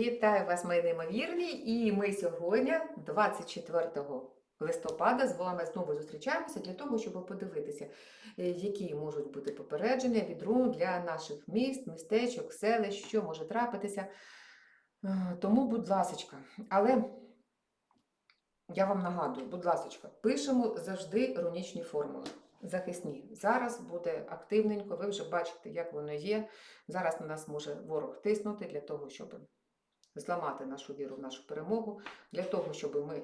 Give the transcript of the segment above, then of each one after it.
Вітаю вас, мої неймовірні! І ми сьогодні, 24 листопада, з вами знову зустрічаємося для того, щоб подивитися, е, які можуть бути попередження від рун для наших міст, містечок, селищ, що може трапитися. Е, Тому, будь ласочка, але я вам нагадую, будь ласочка, пишемо завжди рунічні формули. Захисні. Зараз буде активненько, ви вже бачите, як воно є. Зараз на нас може ворог тиснути для того, щоб зламати нашу віру в нашу перемогу, для того, щоб ми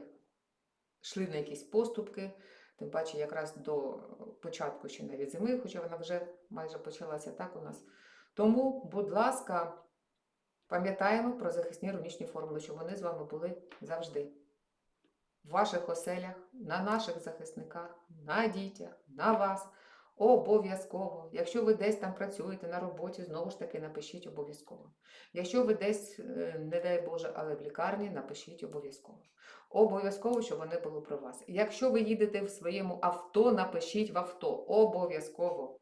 йшли на якісь поступки, тим паче якраз до початку ще навіть зими, хоча вона вже майже почалася так у нас. Тому, будь ласка, пам'ятаємо про захисні рунічні формули, щоб вони з вами були завжди. В ваших оселях, на наших захисниках, на дітях, на вас. Обов'язково. Якщо ви десь там працюєте на роботі, знову ж таки напишіть обов'язково. Якщо ви десь, е, не дай Боже, але в лікарні, напишіть обов'язково. Обов'язково, щоб вони були про вас. Якщо ви їдете в своєму авто, напишіть в авто. Обов'язково.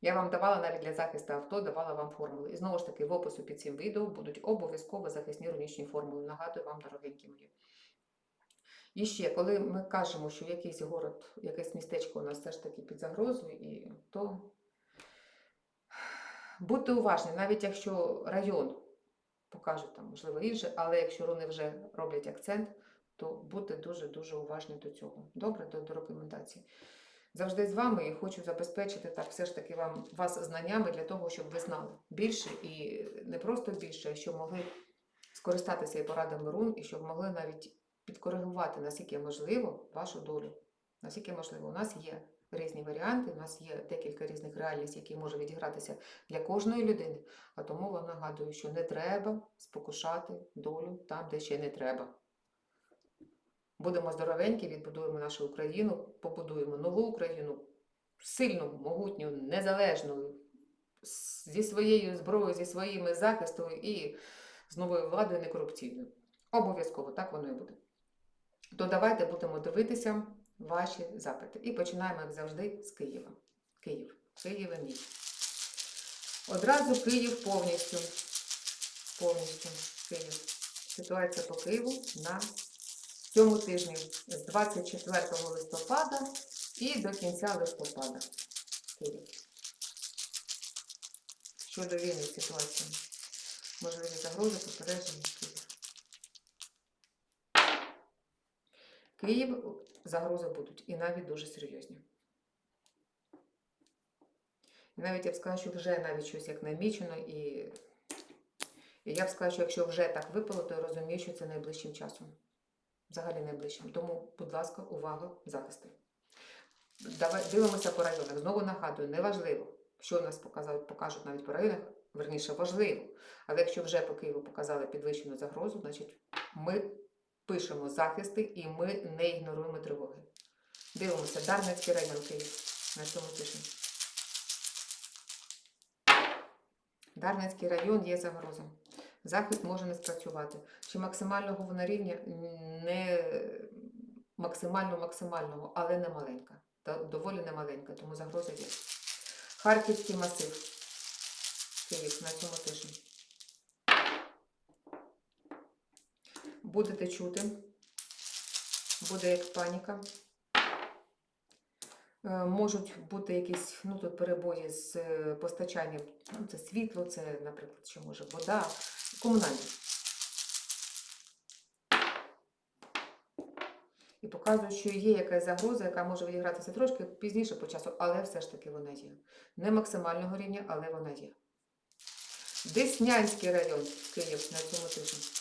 Я вам давала навіть для захисту авто, давала вам формули. І знову ж таки, в опису під цим відео будуть обов'язково захисні рунічні формули. Нагадую вам, дорогенькі мої. І ще, коли ми кажемо, що якийсь город, якесь містечко у нас все ж таки під загрозою, і то будьте уважні, навіть якщо район покаже там, можливо, інше, але якщо вони вже роблять акцент, то будьте дуже-дуже уважні до цього. Добре, до, до рекомендацій. Завжди з вами і хочу забезпечити так все ж таки вам вас знаннями для того, щоб ви знали більше і не просто більше, а щоб могли скористатися і порадами рун, і щоб могли навіть підкоригувати, наскільки можливо, вашу долю. Наскільки можливо, у нас є різні варіанти, у нас є декілька різних реальностей, які можуть відігратися для кожної людини. А тому вам нагадую, що не треба спокушати долю там, де ще не треба. Будемо здоровенькі, відбудуємо нашу Україну, побудуємо нову Україну, сильну, могутню, незалежну, зі своєю зброєю, зі своїми захистом і з новою владою некорупційною. Обов'язково так воно і буде. То давайте будемо дивитися ваші запити. І починаємо, як завжди, з Києва. Київ. Київ мій. Одразу Київ повністю. Повністю Київ. Ситуація по Києву на цьому тижні з 24 листопада і до кінця листопада. Київ. Щодо війни ситуації. Можливі загрози, попередження Київ. Загрози будуть і навіть дуже серйозні. І навіть я б сказала, що вже навіть щось як намічено, і, і я б сказала, що якщо вже так випало, то я розумію, що це найближчим часом. Взагалі найближчим. Тому, будь ласка, увага, захисти. Давай дивимося по районах. Знову нагадую, неважливо, що нас показали, покажуть навіть по районах, верніше важливо. Але якщо вже по Києву показали підвищену загрозу, значить ми пишемо захисти і ми не ігноруємо тривоги. Дивимося, Дарницький район Київ. На цьому пишемо. Дарницький район є загроза. Захист може не спрацювати. Чи максимального вона рівня? Не максимально-максимального, але не маленька. Доволі не маленька, тому загроза є. Харківський масив. Київ на цьому тижні. Будете чути, буде як паніка. Е, Можуть бути якісь ну, тут перебої з е, постачанням. Ну, це світло, це, наприклад, що може вода, комунальні. І показують, що є якась загроза, яка може відігратися трошки пізніше по часу, але все ж таки вона є. Не максимального рівня, але вона є. Деснянський район Київ на цьому тижні.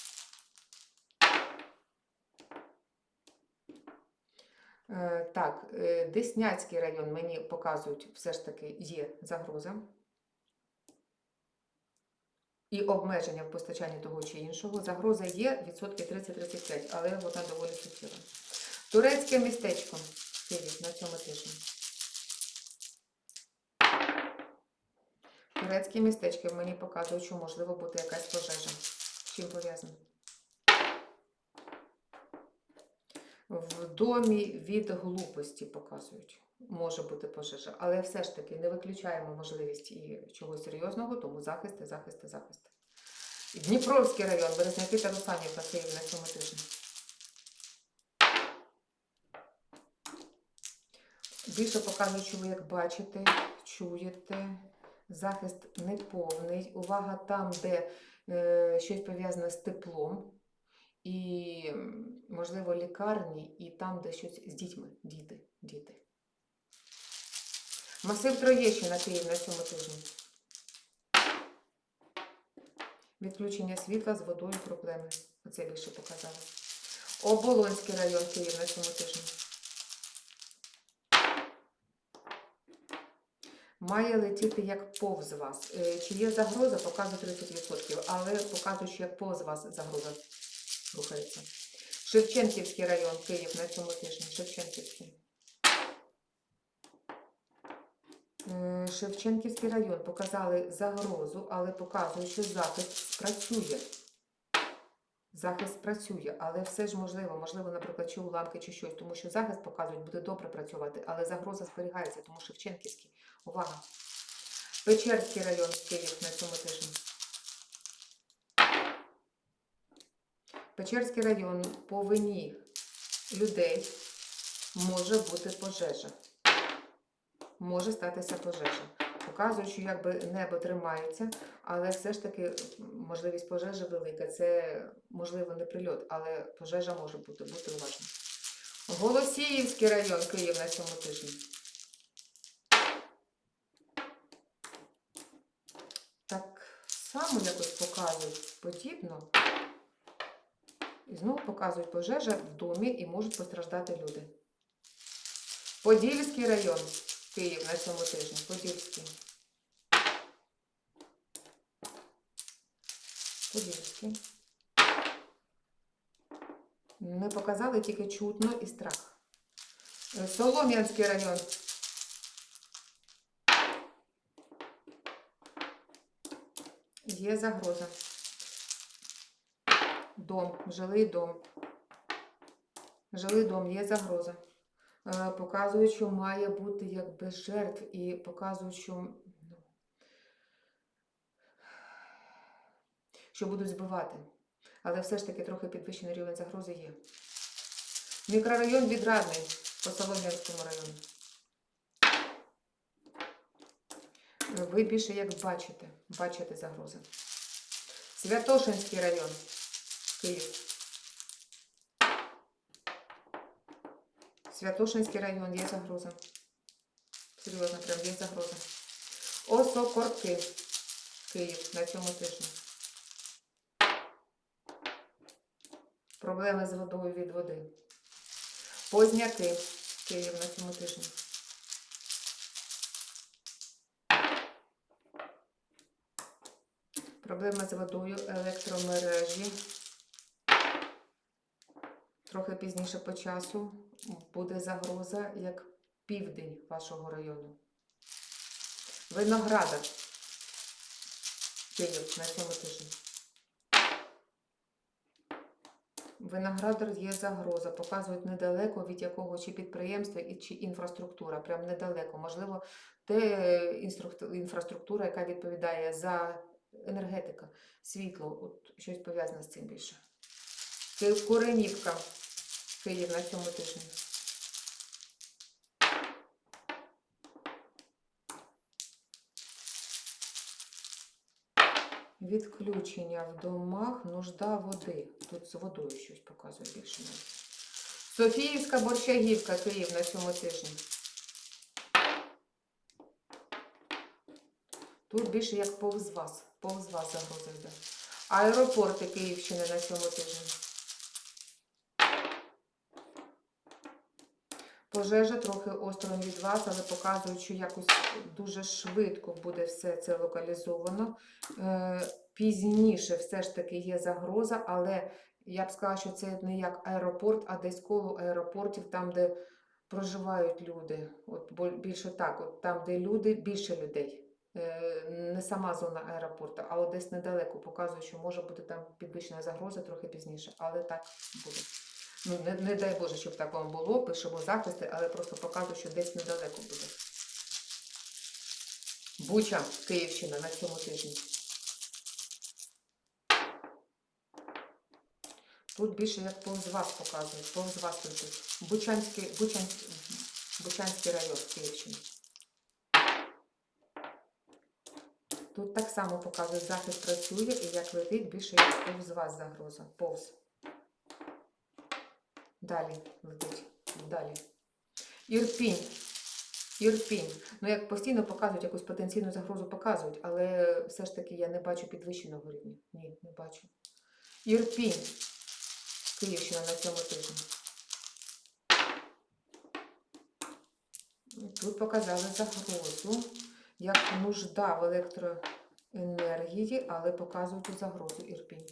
Так, е, Десняцький район мені показують, все ж таки є загроза. І обмеження в постачанні того чи іншого. Загроза є відсотки 30-35, але вона доволі суттєва. Турецьке містечко на цьому тижні. Турецьке містечко мені показують, що можливо бути якась пожежа. З чим пов'язано? В домі від глупості показують. Може бути пожежа, але все ж таки не виключаємо можливість і чогось серйозного, тому захисти, захисти, захисти. Дніпровський район, Березняки та Русанівка, Київ на цьому тижні. Більше показую, як бачите, чуєте. Захист неповний. Увага там, де е, щось пов'язане з теплом, і, можливо, лікарні, і там, де щось з дітьми. Діти. Діти. Масив Троєщина, Київ на цьому тижні. Відключення світла з водою проблеми. Оце більше показали. Оболонський район Київ на цьому тижні. Має летіти як повз вас. Е, Чи є загроза, показує 30%, але показує, що як повз вас загроза рухається. Шевченківський район Київ на цьому тижні. Шевченківський. Шевченківський район показали загрозу, але показує, що захист спрацює. Захист спрацює, але все ж можливо, можливо, наприклад, чи уламки, чи щось, тому що захист показують, буде добре працювати, але загроза зберігається, тому Шевченківський. Увага! Печерський район Київ на цьому тижні. Печерський район по вині людей може бути пожежа. Може статися пожежа. Показує, що якби небо тримається, але все ж таки можливість пожежі велика. Це можливо не прильот, але пожежа може бути, будьте уважні. Голосіївський район Київ на цьому тижні. Так само якось показують подібно. І знову показують пожежа в домі і можуть постраждати люди. Подільський район Київ на цьому тижні. Подільський. Подільський. Не показали тільки чутно і страх. Е, Солом'янський район. Є загроза. Дом, жилий дом. Жилий дом, є загроза. Е, Показують, що має бути як без жертв, і показують, що, ну, що будуть збивати. Але все ж таки трохи підвищений рівень загрози є. Мікрорайон Відрадний по Солом'янському району. Ви більше як бачите, бачите загрози. Святошинський район, Київ. Святошинський район є загроза. Серйозно, прям є загроза. Осокорки, Київ на цьому тижні. Проблеми з водою від води. Позняки, Київ на цьому тижні. Проблема з водою, електромережі. Трохи пізніше по часу буде загроза як південь вашого району. Виноградар. Київ на цьому тижні. Виноградар є загроза. Показують недалеко від якого чи підприємства і чи інфраструктура. Прям недалеко. Можливо, те інфраструктура, яка відповідає за енергетика, світло, от щось пов'язане з цим більше. Куренівка, Київ на цьому тижні. Відключення в домах, нужда води. Тут з водою щось показує більше. Софіївська борщагівка, Київ на цьому тижні. Тут більше як повз вас. Повз вас загроза йде. Аеропорти Київщини на цьому тижні. Пожежа трохи осторонь від вас, але показують, що якось дуже швидко буде все це локалізовано. Е, Пізніше все ж таки є загроза, але я б сказала, що це не як аеропорт, а десь коло аеропортів, там, де проживають люди. От більше так, от там, де люди, більше людей. Е, Не сама зона аеропорту, а десь недалеко показує, що може бути там підвищена загроза трохи пізніше, але так буде. Ну, не, не дай Боже, щоб так вам було, пишемо захисти, але просто показую, що десь недалеко буде. Буча, Київщина на цьому тижні. Тут більше як повз вас показують, повз вас летить. Бучанський, Бучанський, Бучанський район Київщини. Тут так само показує, захист працює і як летить більше як повз вас загроза. Повз. Далі летить. Далі. Ірпінь. Ірпінь. Ну, як постійно показують якусь потенційну загрозу, показують, але все ж таки я не бачу підвищеного рівня. Ні, не бачу. Ірпінь. Київщина на цьому тижні. Тут показали загрозу, як нужда в електроенергії, але показують загрозу Ірпінь.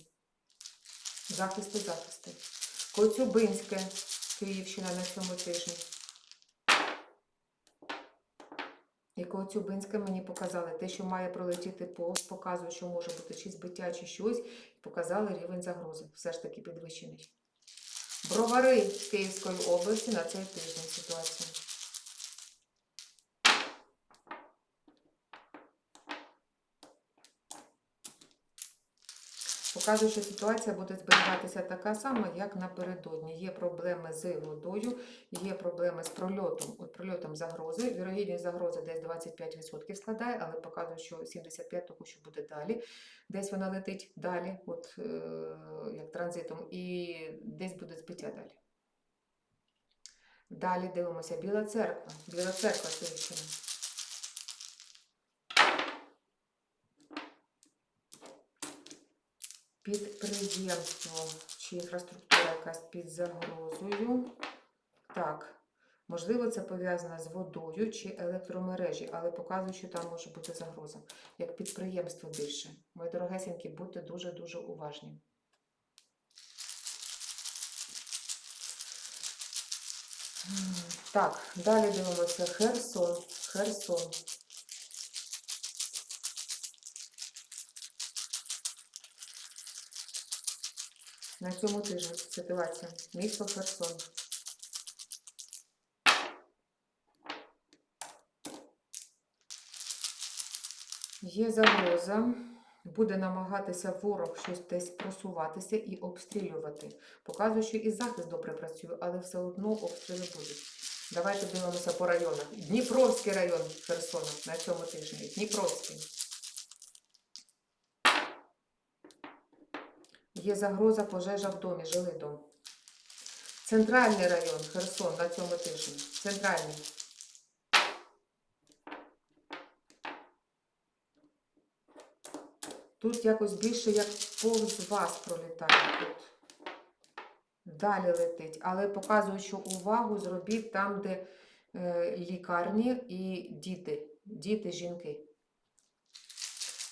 Захисти, захисти. Коцюбинське, Київщина на цьому тижні. І Коцюбинське мені показали те, що має пролетіти повз, показує, що може бути чи збиття, чи щось. Показали рівень загрози. Все ж таки підвищений. Бровари Київської області на цей тиждень ситуація. Показує, що ситуація буде зберігатися така сама, як напередодні. Є проблеми з водою, є проблеми з прольотом. От прольотом загрози. Вірогідність загрози десь 25% складає, але показує, що 75% того, що буде далі. Десь вона летить далі, от е, як транзитом, і десь буде збиття далі. Далі дивимося Біла церква. Біла церква Київщина. Підприємство чи інфраструктура якась під загрозою. Так, можливо, це пов'язано з водою чи електромережі, але показує, що там може бути загроза. Як підприємство більше. Мої дорогесенькі, будьте дуже-дуже уважні. Так, далі дивимося Херсон. Херсон. На цьому тижні ситуація. Місто Херсон. Є загроза. Буде намагатися ворог щось десь просуватися і обстрілювати. Показує, що і захист добре працює, але все одно обстріли будуть. Давайте дивимося по районах. Дніпровський район Херсона на цьому тижні. Дніпровський. Є загроза пожежа в домі, жилий дом. Центральний район Херсон на цьому тижні. Центральний. Тут якось більше як повз вас пролітає тут. Далі летить. Але показую, що увагу зробіть там, де е, лікарні і діти. Діти, жінки.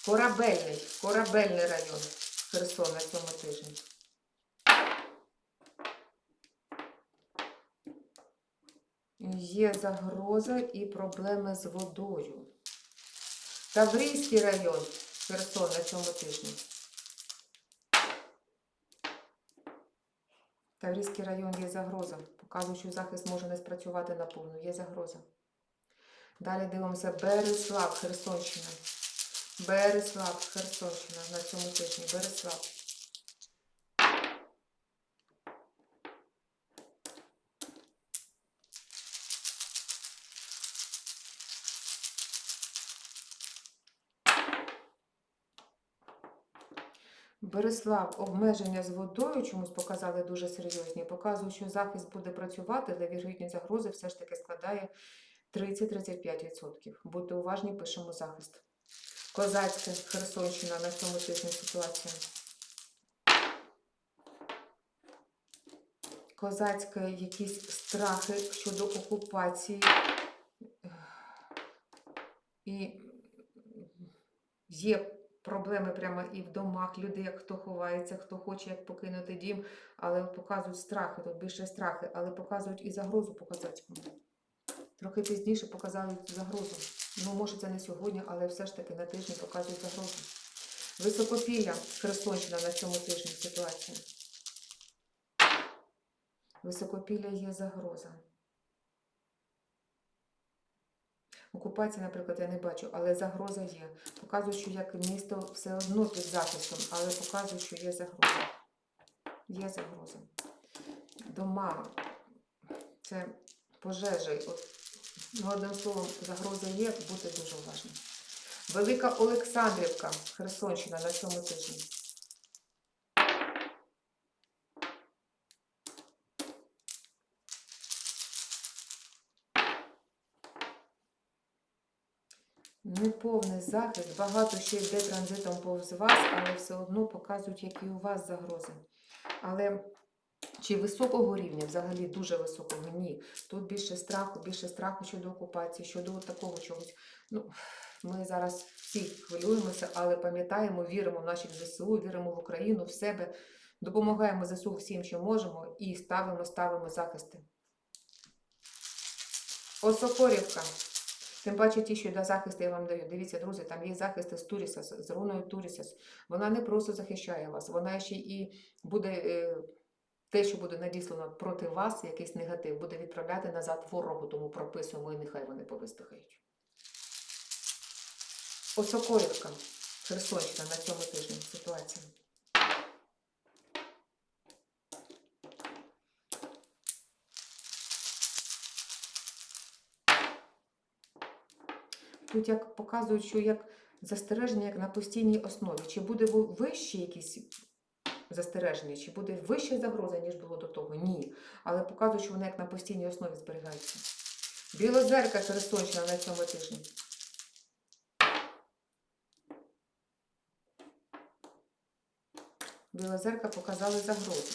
Корабельний. Корабельний район. Херсон на цьому тижні. Є загроза і проблеми з водою. Таврійський район Херсон на цьому тижні. Таврійський район є загроза. Показує, що захист може не спрацювати наповну. Є загроза. Далі дивимося Береслав, Херсонщина. Береслав, Херсонщина на цьому тижні. Береслав. Береслав, обмеження з водою чомусь показали дуже серйозні. Показують, що захист буде працювати, але вірогідність загрози все ж таки складає 30-35%. Будьте уважні, пишемо захист. Козацьке, Херсонщина на цьому тижні ситуація. Козацьке, якісь страхи щодо окупації. І є проблеми прямо і в домах людей, хто ховається, хто хоче як покинути дім, але показують страхи, тут більше страхи, але показують і загрозу по козацькому. Трохи пізніше показали загрозу. Ну, може, це не сьогодні, але все ж таки на тижні показують загрозу. Високопілля, Херсонщина на цьому тижні ситуація. Високопілля є загроза. Окупації, наприклад, я не бачу, але загроза є. Показую, що як місто все одно під захистом, але показую, що є загроза. Є загроза. Дома. Це пожежі. От, ну, одним словом, загроза є, бути дуже уважним. Велика Олександрівка, Херсонщина на цьому тижні. Неповний захист, багато ще йде транзитом повз вас, але все одно показують, які у вас загрози. Але чи високого рівня, взагалі дуже високого? Ні. Тут більше страху, більше страху щодо окупації, щодо такого чогось. Ну, ми зараз всі хвилюємося, але пам'ятаємо, віримо в наших ЗСУ, віримо в Україну, в себе, допомагаємо ЗСУ всім, що можемо, і ставимо, ставимо захисти. Осокорівка. Тим паче ті, що для захисту я вам даю. Дивіться, друзі, там є захисти з Турісас, з руною Турісас. Вона не просто захищає вас, вона ще і буде е, те, що буде надіслано проти вас, якийсь негатив, буде відправляти назад ворогу, тому прописуємо і нехай вони повистихають. Осокорівка, Херсонщина на цьому тижні ситуація. Тут як показують, що як застереження як на постійній основі. Чи буде ви- вище якісь застереження, чи буде вища загроза, ніж було до того? Ні. Але показують, що вони як на постійній основі зберігаються. Білозерка Херсонщина на цьому тижні. Білозерка показали загрозу.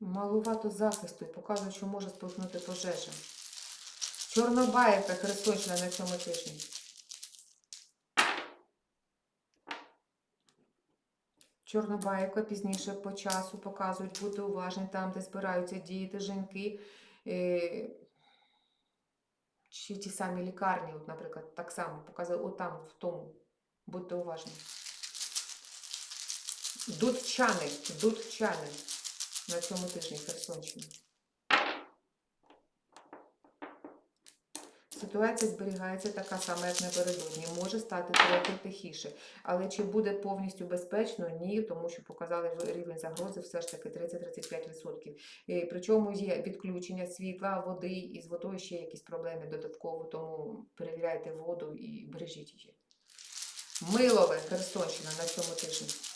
Малувато захисту і показують, що може спалахнути пожежа. Чорнобаївка Херсонщина на цьому тижні. Чорнобаївка пізніше по часу показують бути уважні там, де збираються діти, жінки. Е, чи ті самі лікарні, от, наприклад, так само показали отам, в тому. Будьте уважні. Дудчани, дудчани на цьому тижні Херсонщини. Ситуація зберігається така сама, як напередодні. Може стати трохи тихіше. Але чи буде повністю безпечно? Ні, тому що показали рівень загрози все ж таки 30-35%. І Причому є відключення світла, води і з водою ще якісь проблеми додатково, тому перевіряйте воду і бережіть її. Милове, Херсонщина на цьому тижні.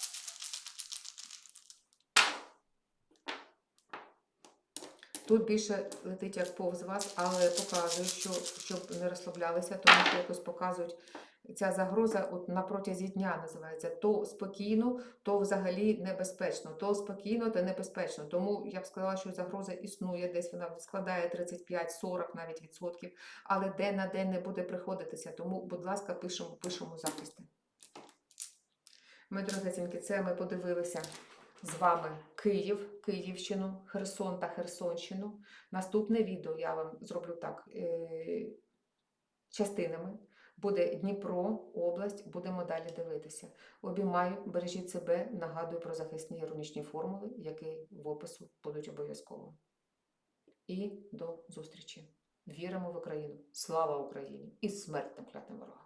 Тут більше летить як повз вас, але показують, що щоб не розслаблялися, тому що якось показують ця загроза от на протязі дня називається то спокійно, то взагалі небезпечно, то спокійно, то небезпечно. Тому я б сказала, що загроза існує, десь вона складає 35-40 навіть відсотків, але день на день не буде приходитися. Тому, будь ласка, пишемо, пишемо захисти. Ми, дорогесенькі, це ми подивилися з вами Київ, Київщину, Херсон та Херсонщину. Наступне відео я вам зроблю так е, частинами. Буде Дніпро, область, будемо далі дивитися. Обіймаю, бережіть себе, нагадую про захисні іронічні формули, які в опису будуть обов'язково. І до зустрічі. Віримо в Україну. Слава Україні! І смерть наклятим ворогам!